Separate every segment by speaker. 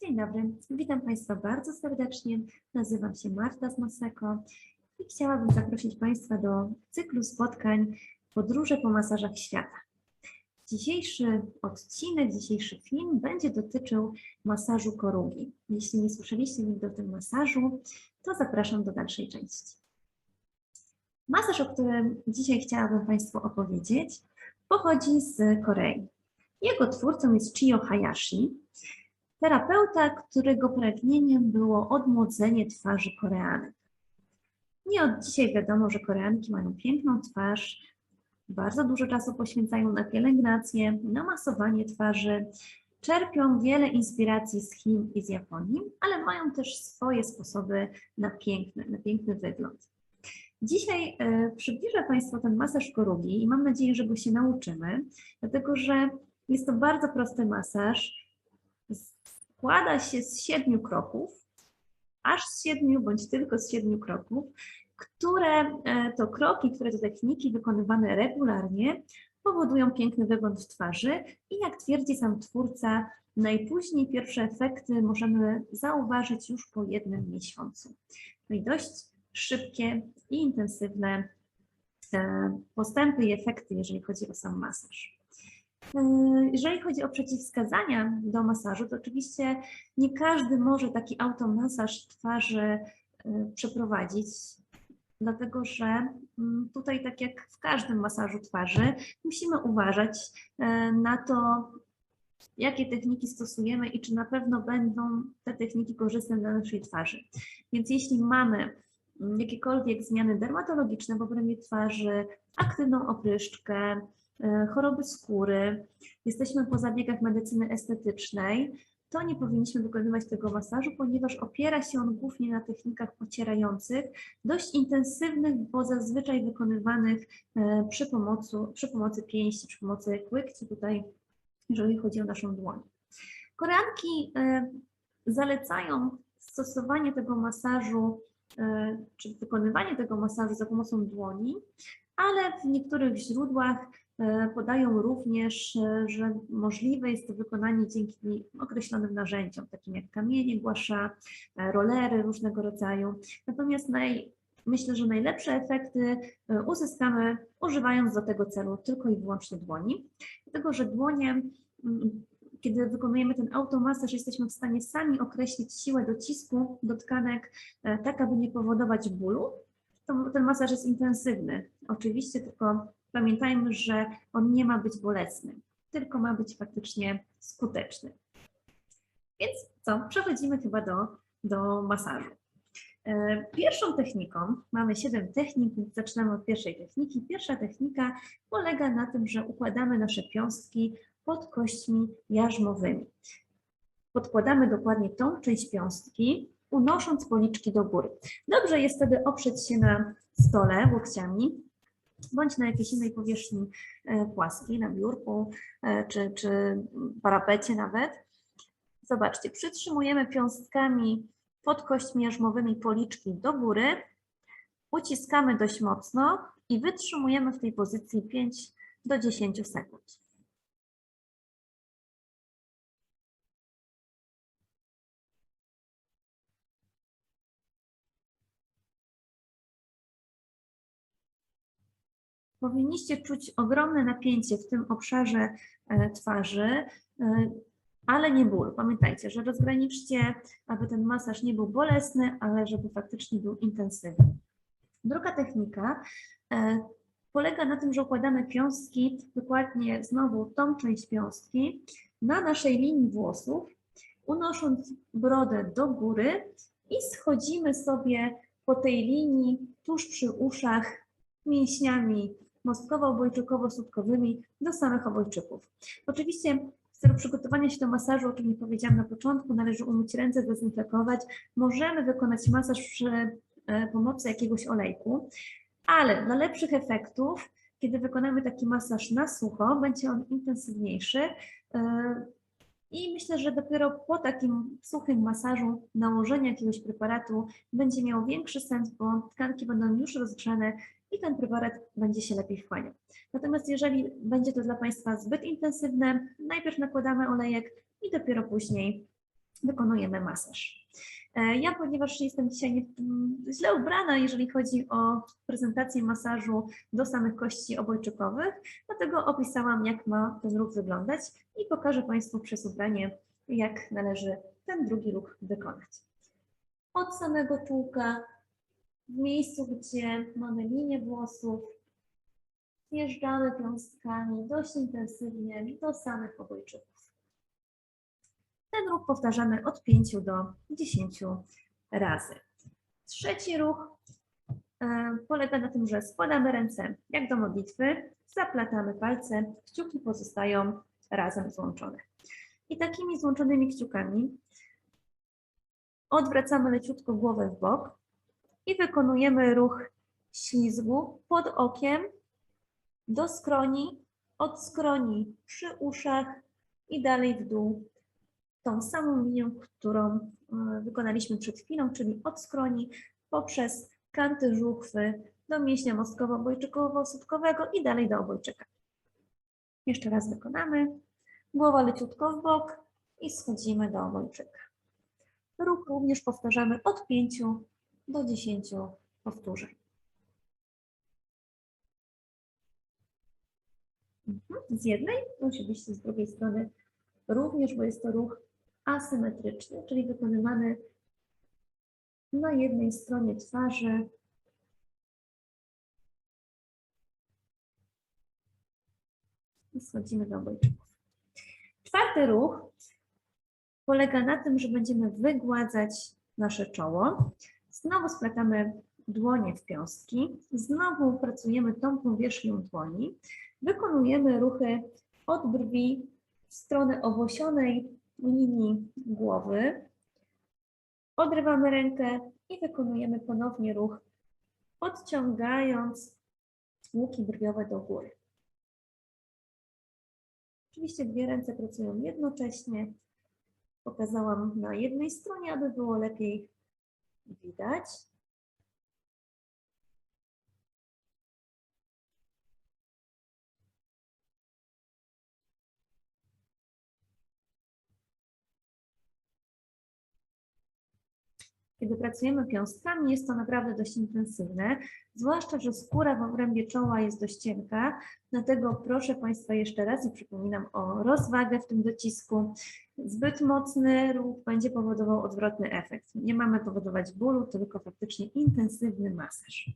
Speaker 1: Dzień dobry, witam Państwa bardzo serdecznie. Nazywam się Marta z Maseko i chciałabym zaprosić Państwa do cyklu spotkań Podróże po masażach świata. Dzisiejszy odcinek, dzisiejszy film będzie dotyczył masażu korugi. Jeśli nie słyszeliście nigdy o tym masażu, to zapraszam do dalszej części. Masaż, o którym dzisiaj chciałabym Państwu opowiedzieć, pochodzi z Korei. Jego twórcą jest Chio Hayashi, terapeuta, którego pragnieniem było odmłodzenie twarzy Koreanek. Nie od dzisiaj wiadomo, że Koreanki mają piękną twarz, bardzo dużo czasu poświęcają na pielęgnację, na masowanie twarzy, czerpią wiele inspiracji z Chin i z Japonii, ale mają też swoje sposoby na piękny, na piękny wygląd. Dzisiaj e, przybliżę Państwu ten masaż korugi i mam nadzieję, że go się nauczymy, dlatego że jest to bardzo prosty masaż. Składa się z siedmiu kroków, aż z siedmiu bądź tylko z siedmiu kroków, które e, to kroki, które to techniki wykonywane regularnie powodują piękny wygląd twarzy i jak twierdzi sam twórca, najpóźniej pierwsze efekty możemy zauważyć już po jednym miesiącu. No i dość szybkie i intensywne e, postępy i efekty, jeżeli chodzi o sam masaż. E, jeżeli chodzi o przeciwwskazania do masażu, to oczywiście nie każdy może taki automasaż twarzy e, przeprowadzić, dlatego że mm, tutaj, tak jak w każdym masażu twarzy, musimy uważać na to, jakie techniki stosujemy i czy na pewno będą te techniki korzystne dla naszej twarzy. Więc jeśli mamy jakiekolwiek zmiany dermatologiczne w obrębie twarzy, aktywną opryszczkę, choroby skóry, jesteśmy po zabiegach medycyny estetycznej, to nie powinniśmy wykonywać tego masażu, ponieważ opiera się on głównie na technikach pocierających, dość intensywnych, bo zazwyczaj wykonywanych e, przy pomocy, przy pomocy pięści, przy pomocy łykci tutaj, jeżeli chodzi o naszą dłoń. Koreanki e, zalecają stosowanie tego masażu E, czy wykonywanie tego masażu za pomocą dłoni, ale w niektórych źródłach e, podają również, e, że możliwe jest to wykonanie dzięki określonym narzędziom, takim jak kamienie głasza, rolery różnego rodzaju. Natomiast naj, myślę, że najlepsze efekty uzyskamy używając do tego celu tylko i wyłącznie dłoni, dlatego że dłonie kiedy wykonujemy ten automasaż, jesteśmy w stanie sami określić siłę docisku do tkanek, e, tak aby nie powodować bólu. To, ten masaż jest intensywny. Oczywiście, tylko pamiętajmy, że on nie ma być bolesny, tylko ma być faktycznie skuteczny. Więc co? Przechodzimy chyba do, do masażu. E, pierwszą techniką, mamy siedem technik, więc zaczynamy od pierwszej techniki. Pierwsza technika polega na tym, że układamy nasze piąstki pod kośćmi jarzmowymi. Podkładamy dokładnie tą część piąstki, unosząc policzki do góry. Dobrze jest wtedy oprzeć się na stole łokciami, bądź na jakiejś innej powierzchni e, płaskiej, na biurku e, czy, czy parapecie nawet. Zobaczcie, przytrzymujemy piąstkami pod kośćmi jarzmowymi policzki do góry, uciskamy dość mocno i wytrzymujemy w tej pozycji 5 do 10 sekund. Powinniście czuć ogromne napięcie w tym obszarze e, twarzy, e, ale nie ból. Pamiętajcie, że rozgraniczcie, aby ten masaż nie był bolesny, ale żeby faktycznie był intensywny. Druga technika e, polega na tym, że układamy piąstki, dokładnie znowu tą część piąstki, na naszej linii włosów, unosząc brodę do góry i schodzimy sobie po tej linii tuż przy uszach mięśniami mostkowo-obojczykowo-słupkowymi do samych obojczyków. Oczywiście w celu przygotowania się do masażu, o czym nie powiedziałam na początku, należy umyć ręce, zdezynfekować. Możemy wykonać masaż przy e, pomocy jakiegoś olejku, ale dla lepszych efektów, kiedy wykonamy taki masaż na sucho, będzie on intensywniejszy. E, I myślę, że dopiero po takim suchym masażu nałożenie jakiegoś preparatu będzie miało większy sens, bo tkanki będą już rozgrzane i ten preparat będzie się lepiej wchłaniał. Natomiast jeżeli będzie to dla Państwa zbyt intensywne, najpierw nakładamy olejek i dopiero później wykonujemy masaż. E, Ja, ponieważ jestem dzisiaj mm, źle ubrana, jeżeli chodzi o prezentację masażu do samych kości obojczykowych, dlatego opisałam, jak ma ten ruch wyglądać i pokażę Państwu przez ubranie, jak należy ten drugi ruch wykonać. Od samego czółka, w miejscu, gdzie mamy linię włosów, zjeżdżamy piąstkami dość intensywnie do samych obojczyków. Ten ruch powtarzamy od 5 do 10 razy. Trzeci ruch e, polega na tym, że składamy ręce jak do modlitwy, zaplatamy palce, kciuki pozostają razem złączone. I takimi złączonymi kciukami odwracamy leciutko głowę w bok i wykonujemy ruch ślizgu pod okiem do skroni, od skroni przy uszach i dalej w dół tą samą linią, którą e, wykonaliśmy przed chwilą, czyli od skroni poprzez kanty żuchwy do mięśnia mostkowo-obojczykowo-słupkowego i dalej do obojczyka. Jeszcze raz wykonamy. Głowa leciutko w bok i schodzimy do obojczyka. Ruch również powtarzamy od 5 do 10 powtórzeń. Mhm. Z jednej, oczywiście z drugiej strony również, bo jest to ruch asymetryczny, czyli wykonywany na jednej stronie twarzy. I schodzimy do obojczyków. Czwarty ruch polega na tym, że będziemy wygładzać nasze czoło. Znowu splatamy dłonie w piąstki. Znowu pracujemy tą powierzchnią dłoni. Wykonujemy ruchy od brwi w stronę owosionej linii głowy. Odrywamy rękę i wykonujemy ponownie ruch, podciągając łuki brwiowe do góry. Oczywiście dwie ręce pracują jednocześnie. Pokazałam na jednej stronie, aby było lepiej do that. Kiedy pracujemy piąstkami, jest to naprawdę dość intensywne, zwłaszcza, że skóra w obrębie czoła jest dość cienka, dlatego proszę Państwa jeszcze raz i przypominam o rozwagę w tym docisku. Zbyt mocny ruch będzie powodował odwrotny efekt. Nie mamy powodować bólu, tylko faktycznie intensywny masaż.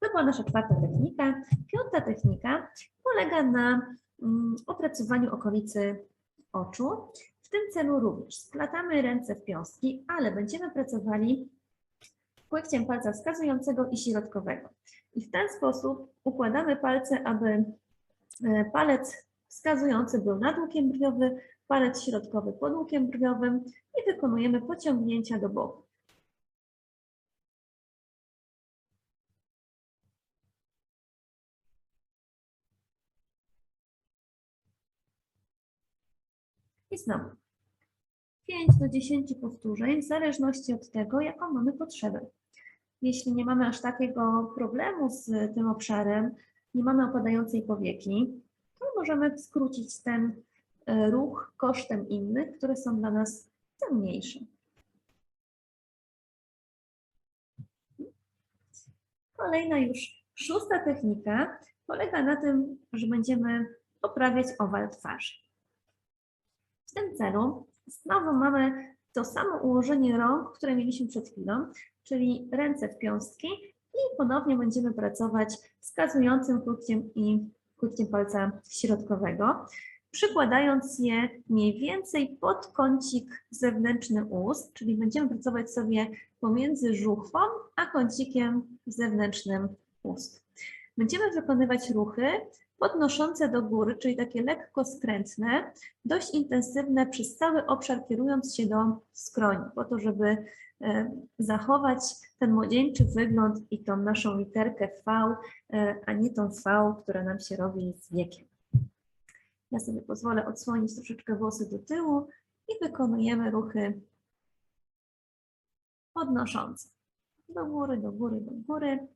Speaker 1: To była nasza czwarta technika. Piąta technika polega na mm, opracowaniu okolicy oczu. W tym celu również splatamy ręce w piąstki, ale będziemy pracowali płykciem palca wskazującego i środkowego. I w ten sposób układamy palce, aby e, palec wskazujący był nad łukiem brwiowy, palec środkowy pod łukiem brwiowym i wykonujemy pociągnięcia do boku. I znowu 5 do 10 powtórzeń w zależności od tego, jaką mamy potrzebę. Jeśli nie mamy aż takiego problemu z tym obszarem, nie mamy opadającej powieki, to możemy skrócić ten e, ruch kosztem innych, które są dla nas cenniejsze. Kolejna już szósta technika polega na tym, że będziemy poprawiać owal twarzy. W tym celu znowu mamy to samo ułożenie rąk, które mieliśmy przed chwilą, czyli ręce w piąstki i ponownie będziemy pracować wskazującym krótkiem i krótkiem palca środkowego, przykładając je mniej więcej pod kącik zewnętrzny ust, czyli będziemy pracować sobie pomiędzy żuchwą a kącikiem zewnętrznym ust. Będziemy wykonywać ruchy podnoszące do góry, czyli takie lekko skrętne, dość intensywne przez cały obszar, kierując się do skroni, po to, żeby e, zachować ten młodzieńczy wygląd i tą naszą literkę V, e, a nie tą V, która nam się robi z wiekiem. Ja sobie pozwolę odsłonić troszeczkę włosy do tyłu i wykonujemy ruchy podnoszące. Do góry, do góry, do góry.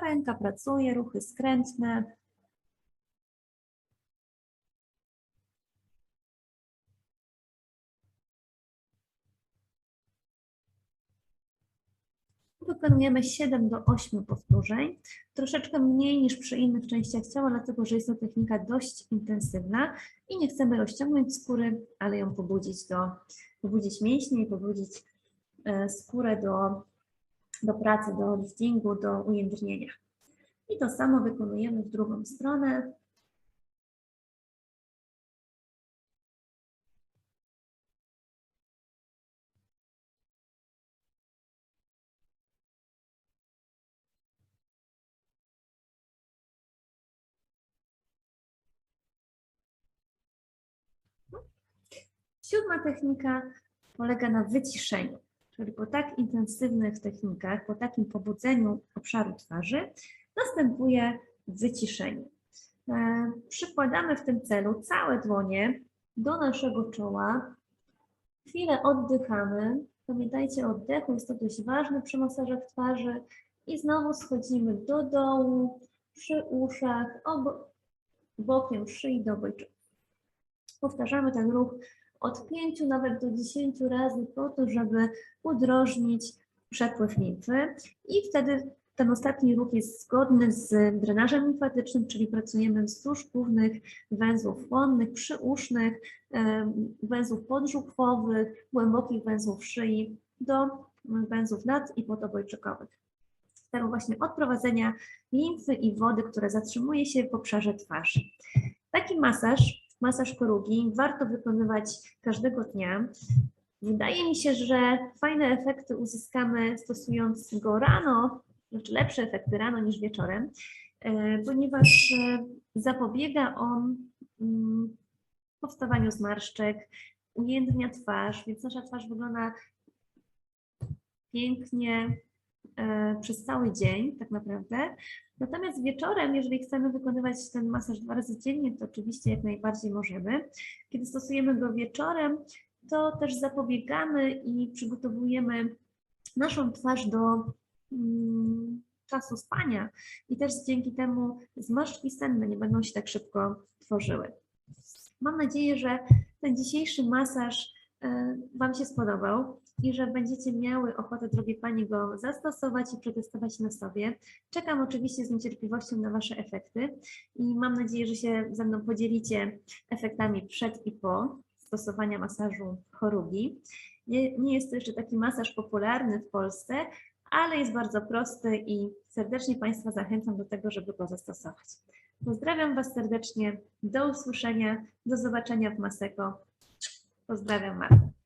Speaker 1: Ręka pracuje, ruchy skrętne. Wykonujemy 7 do 8 powtórzeń, troszeczkę mniej niż przy innych częściach ciała, dlatego że jest to technika dość intensywna i nie chcemy rozciągnąć skóry, ale ją pobudzić, do, pobudzić mięśnie i pobudzić e, skórę do do pracy, do liftingu, do ujędrnienia. I to samo wykonujemy w drugą stronę. Siódma technika polega na wyciszeniu, czyli po tak intensywnych technikach, po takim pobudzeniu obszaru twarzy następuje wyciszenie. E, Przykładamy w tym celu całe dłonie do naszego czoła. Chwilę oddychamy. Pamiętajcie o oddechu, jest to dość ważne przy masażach twarzy. I znowu schodzimy do dołu, przy uszach, obo- bokiem szyi do obojczyków. Powtarzamy ten ruch od 5 nawet do 10 razy po to, żeby udrożnić przepływ limfy i wtedy ten ostatni ruch jest zgodny z drenażem limfatycznym, czyli pracujemy wzdłuż głównych węzłów chłonnych, przyusznych, węzłów podżuchwowych, głębokich węzłów szyi do węzłów nad i podobojczykowych. W celu właśnie odprowadzenia limfy i wody, która zatrzymuje się w obszarze twarzy. Taki masaż masaż korugi warto wykonywać każdego dnia. Wydaje mi się, że fajne efekty uzyskamy stosując go rano, znaczy lepsze efekty rano niż wieczorem, e, ponieważ e, zapobiega on mm, powstawaniu zmarszczek, ujędrnia twarz, więc nasza twarz wygląda pięknie przez cały dzień tak naprawdę. Natomiast wieczorem, jeżeli chcemy wykonywać ten masaż dwa razy dziennie, to oczywiście jak najbardziej możemy. Kiedy stosujemy go wieczorem, to też zapobiegamy i przygotowujemy naszą twarz do mm, czasu spania i też dzięki temu zmarszczki senne nie będą się tak szybko tworzyły. Mam nadzieję, że ten dzisiejszy masaż e, Wam się spodobał i że będziecie miały ochotę, drogie Panie, go zastosować i przetestować na sobie. Czekam oczywiście z niecierpliwością na Wasze efekty i mam nadzieję, że się ze mną podzielicie efektami przed i po stosowania masażu chorugi. Nie, nie jest to jeszcze taki masaż popularny w Polsce, ale jest bardzo prosty i serdecznie Państwa zachęcam do tego, żeby go zastosować. Pozdrawiam Was serdecznie, do usłyszenia, do zobaczenia w Maseko. Pozdrawiam Marta.